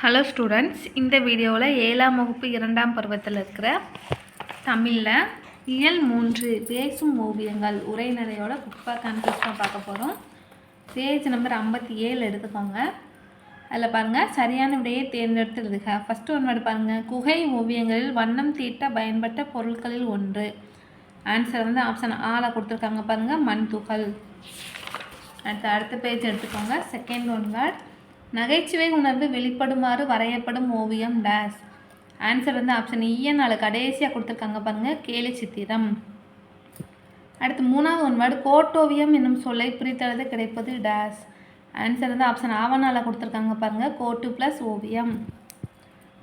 Hello students இந்த வீடியோவில் ஏழாம் வகுப்பு இரண்டாம் பருவத்தில் இருக்கிற தமிழில் இயல் மூன்று பேசும் ஓவியங்கள் உரைநடையோட புக் பேக் தான் பார்க்க போகிறோம் பேஜ் நம்பர் ஐம்பத்தி ஏழு எடுத்துக்கோங்க. அதில் பாருங்கள் சரியான விடையை தேர்ந்தெடுத்து எழுதுக ஃபஸ்ட்டு ஒன்று பாருங்கள் குகை ஓவியங்களில் வண்ணம் தீட்ட பயன்பட்ட பொருட்களில் ஒன்று. ஆன்சர் வந்து ஆப்ஷன் ஆளை கொடுத்துருக்காங்க பாருங்கள் மண் துகள். அடுத்த அடுத்த பேஜ் எடுத்துக்கோங்க. செகண்ட் ஒன் வேர்ட் நகைச்சுவை உணர்வு வெளிப்படுமாறு வரையப்படும் ஓவியம் டேஸ். ஆன்சர் வந்து ஆப்ஷன் e இஎன் நாலு கடைசியாக கொடுத்துருக்காங்க பாருங்கள் கேலி சித்திரம். அடுத்து மூணாவது ஒன் கோட்டோவியம் என்னும் சொல்லை பிரித்தளது கிடைப்பது டேஸ். ஆன்சர் வந்து ஆப்ஷன் ஆவணால கொடுத்துருக்காங்க பாருங்கள் கோட்டு ப்ளஸ் ஓவியம்.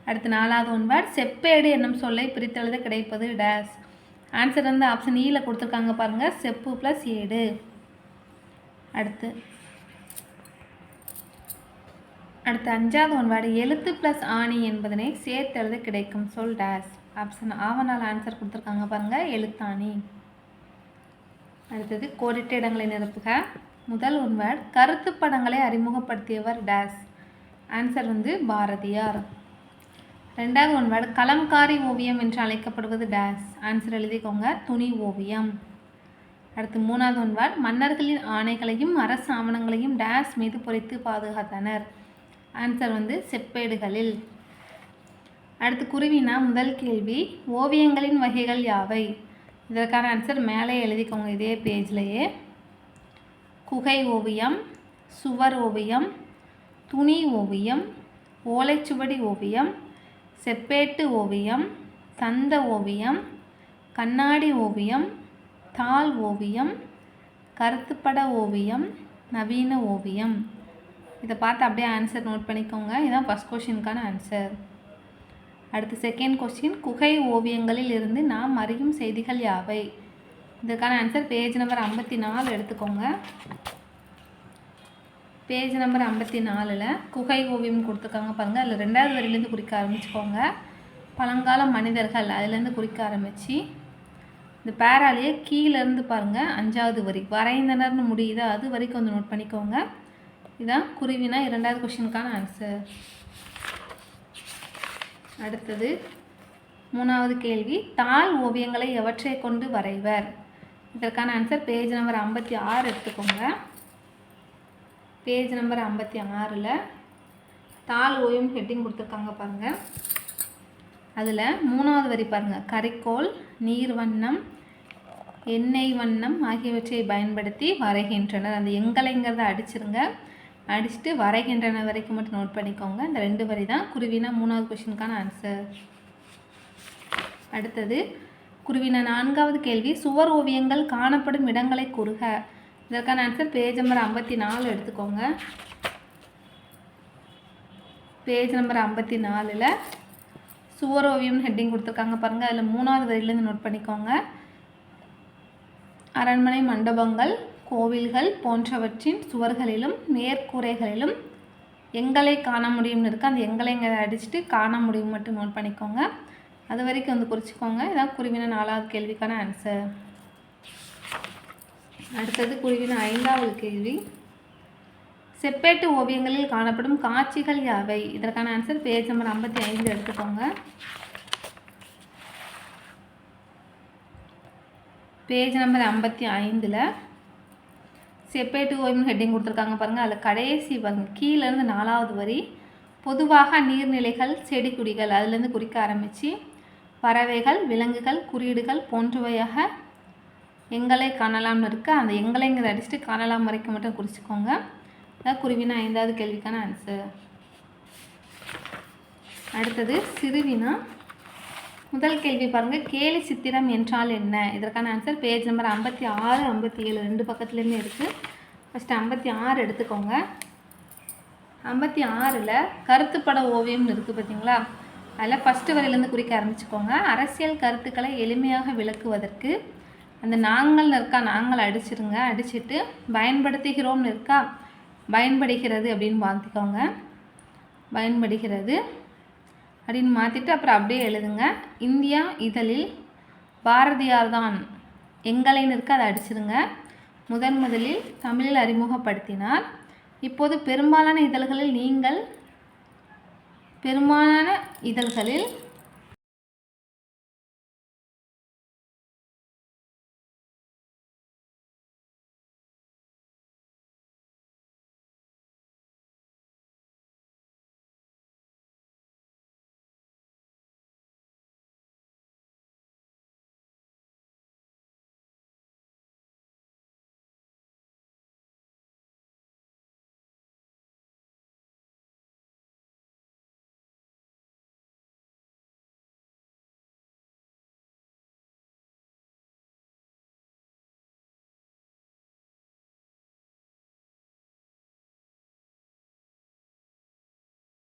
அடுத்து நாலாவது ஒன் செப்பேடு என்னும் சொல்லை பிரித்தளது கிடைப்பது டேஸ். ஆன்சர் வந்து ஆப்ஷன் ஈல e கொடுத்துருக்காங்க பாருங்கள் செப்பு ப்ளஸ் ஏடு. அடுத்து அடுத்து அஞ்சாவது ஒன் வேர்டு எழுத்து ப்ளஸ் ஆணி என்பதனை சேர்த்தெழுது கிடைக்கும் சொல் டேஸ் ஆப்ஷன் ஆவனால் ஆன்சர் கொடுத்துருக்காங்க பாருங்கள் எழுத்தாணி. அடுத்தது கோடிட்ட இடங்களை நிரப்புக. முதல் ஒன்பாடு கருத்து படங்களை அறிமுகப்படுத்தியவர் டேஸ் ஆன்சர் வந்து பாரதியார். ரெண்டாவது ஒன்பாடு கலம்காரி ஓவியம் என்று அழைக்கப்படுவது டேஸ் ஆன்சர் எழுதிக்கோங்க துணி ஓவியம். அடுத்து மூணாவது ஒன்பாடு மன்னர்களின் ஆணைகளையும் அரசு ஆவணங்களையும் டேஸ் மீது பொறித்து பாதுகாத்தனர். ஆன்சர் வந்து செப்பேடுகளில். அடுத்து குருவினா முதல் கேள்வி ஓவியங்களின் வகைகள் யாவை? இதற்கான ஆன்சர் மேலே எழுதிக்கோங்க இதே பேஜ்லேயே குகை ஓவியம் சுவர் ஓவியம் துணி ஓவியம் ஓலைச்சுவடி ஓவியம் செப்பேட்டு ஓவியம் தந்த ஓவியம் கண்ணாடி ஓவியம் தாள் ஓவியம் கருத்துப்பட ஓவியம் நவீன ஓவியம். இதை பார்த்து அப்படியே ஆன்சர் நோட் பண்ணிக்கோங்க. இதுதான் ஃபஸ்ட் கொஷினுக்கான ஆன்சர் அடுத்து செகண்ட் கொஸ்டின் குகை ஓவியங்களில் இருந்து நாம் அறியும் செய்திகள் யாவை? இதுக்கான ஆன்சர் பேஜ் நம்பர் ஐம்பத்தி நாலு எடுத்துக்கோங்க. பேஜ் நம்பர் ஐம்பத்தி நாலில் குகை ஓவியம் கொடுத்துருக்காங்க பாருங்கள் அதில் ரெண்டாவது வரிலேருந்து குறிக்க ஆரம்பிச்சுக்கோங்க. பழங்கால மனிதர்கள் அதுலேருந்து குறிக்க ஆரம்பித்து இந்த பேராலேயே கீழேருந்து பாருங்கள் அஞ்சாவது வரி. வரைந்தனர்னு முடியுது? அது வரைக்கும் வந்து நோட் பண்ணிக்கோங்க. இதுதான் குருவினா இரண்டாவது கொஷினுக்கான ஆன்சர் அடுத்தது மூணாவது கேள்வி தாள் ஓவியங்களை எவற்றை கொண்டு வரைவர்? இதற்கான ஆன்சர் பேஜ் நம்பர் ஐம்பத்தி ஆறு எடுத்துக்கோங்க. பேஜ் நம்பர் ஐம்பத்தி ஆறில் தாள் ஓவியம் ஹெட்டிங் கொடுத்துருக்காங்க பாருங்கள் அதில் மூணாவது வரி பாருங்கள் கரைக்கோள் நீர் வண்ணம் எண்ணெய் வண்ணம் ஆகியவற்றை பயன்படுத்தி வரைகின்றனர். அந்த எங்களைங்கிறத அடிச்சிருங்க. அடிச்சுட்டு வரைகின்றன வரைக்கும் மட்டும் நோட் பண்ணிக்கோங்க. இந்த ரெண்டு வரி தான் குருவினா மூணாவது கொஷினுக்கான ஆன்சர் அடுத்தது குருவினா நான்காவது கேள்வி சுவர் ஓவியங்கள் காணப்படும் இடங்களை குறுக. இதற்கான ஆன்சர் பேஜ் நம்பர் ஐம்பத்தி நாலு எடுத்துக்கோங்க. பேஜ் நம்பர் ஐம்பத்தி நாலில் சுவர் ஓவியம்னு ஹெட்டிங் கொடுத்துருக்காங்க பாருங்கள் அதில் மூணாவது வரியிலேருந்து நோட் பண்ணிக்கோங்க. அரண்மனை மண்டபங்கள் கோவில்கள் போன்றவற்றின் சுவர்களிலும் மேற்கூரைகளிலும் எங்களை காண முடியும்னு இருக்குது அந்த எங்களைங்க அடிச்சுட்டு காண முடியும் மட்டும் நோட் பண்ணிக்கோங்க. அது வரைக்கும் வந்து குறிச்சிக்கோங்க. இதான் குருவின நாலாவது கேள்விக்கான ஆன்சர் அடுத்தது குருவின ஐந்தாவது கேள்வி. செப்பேட்டு ஓவியங்களில் காணப்படும் காட்சிகள் யாவை? இதற்கான ஆன்சர் பேஜ் நம்பர் ஐம்பத்தி ஐந்து எடுத்துக்கோங்க. பேஜ் நம்பர் ஐம்பத்தி ஐந்தில் செப்பேட்டு ஓய்வுன்னு ஹெட்டிங் கொடுத்துருக்காங்க பாருங்கள் அதில் கடைசி பாருங்கள் கீழேருந்து நாலாவது வரி பொதுவாக நீர்நிலைகள் செடி கொடிகள் அதுலேருந்து குறிக்க ஆரம்பித்து பறவைகள் விலங்குகள் குறியீடுகள் போன்றவையாக எங்களை காணலாம்னு இருக்குது அந்த எங்களைங்கிறத அடிச்சுட்டு காணலாம் வரைக்கும் மட்டும் குறிச்சிக்கோங்க. அதான் குருவினா ஐந்தாவது கேள்விக்கான ஆன்சர் அடுத்தது சிறுவினா முதல் கேள்வி பாருங்கள் கேலி சித்திரம் என்றால் என்ன? இதற்கான ஆன்சர் பேஜ் நம்பர் ஐம்பத்தி ஆறு ஐம்பத்தி ஏழு ரெண்டு பக்கத்துலேருந்து இருக்குது ஃபஸ்ட்டு ஐம்பத்தி ஆறு எடுத்துக்கோங்க. ஐம்பத்தி ஆறில் கருத்துப்பட ஓவியம்னு இருக்குது பார்த்தீங்களா அதில் ஃபஸ்ட்டு வரையிலேருந்து குறிக்க ஆரம்பிச்சுக்கோங்க. அரசியல் கருத்துக்களை எளிமையாக விளக்குவதற்கு அந்த நாங்கள்னு இருக்கா நாங்கள் அடிச்சிருங்க அடிச்சுட்டு பயன்படுத்துகிறோம்னு இருக்கா பயன்படுகிறது அப்படின்னு பார்த்துக்கோங்க பயன்படுகிறது. அப்படின்னு மாற்றிட்டு அப்புறம் அப்படியே எழுதுங்க. இந்தியா இதழில் பாரதியார் தான் எங்களைன்னு இருக்க அதை அடிச்சிருங்க. முதன் முதலில் தமிழில் அறிமுகப்படுத்தினார். இப்போது பெரும்பாலான இதழ்களில் நீங்கள் பெரும்பாலான இதழ்களில்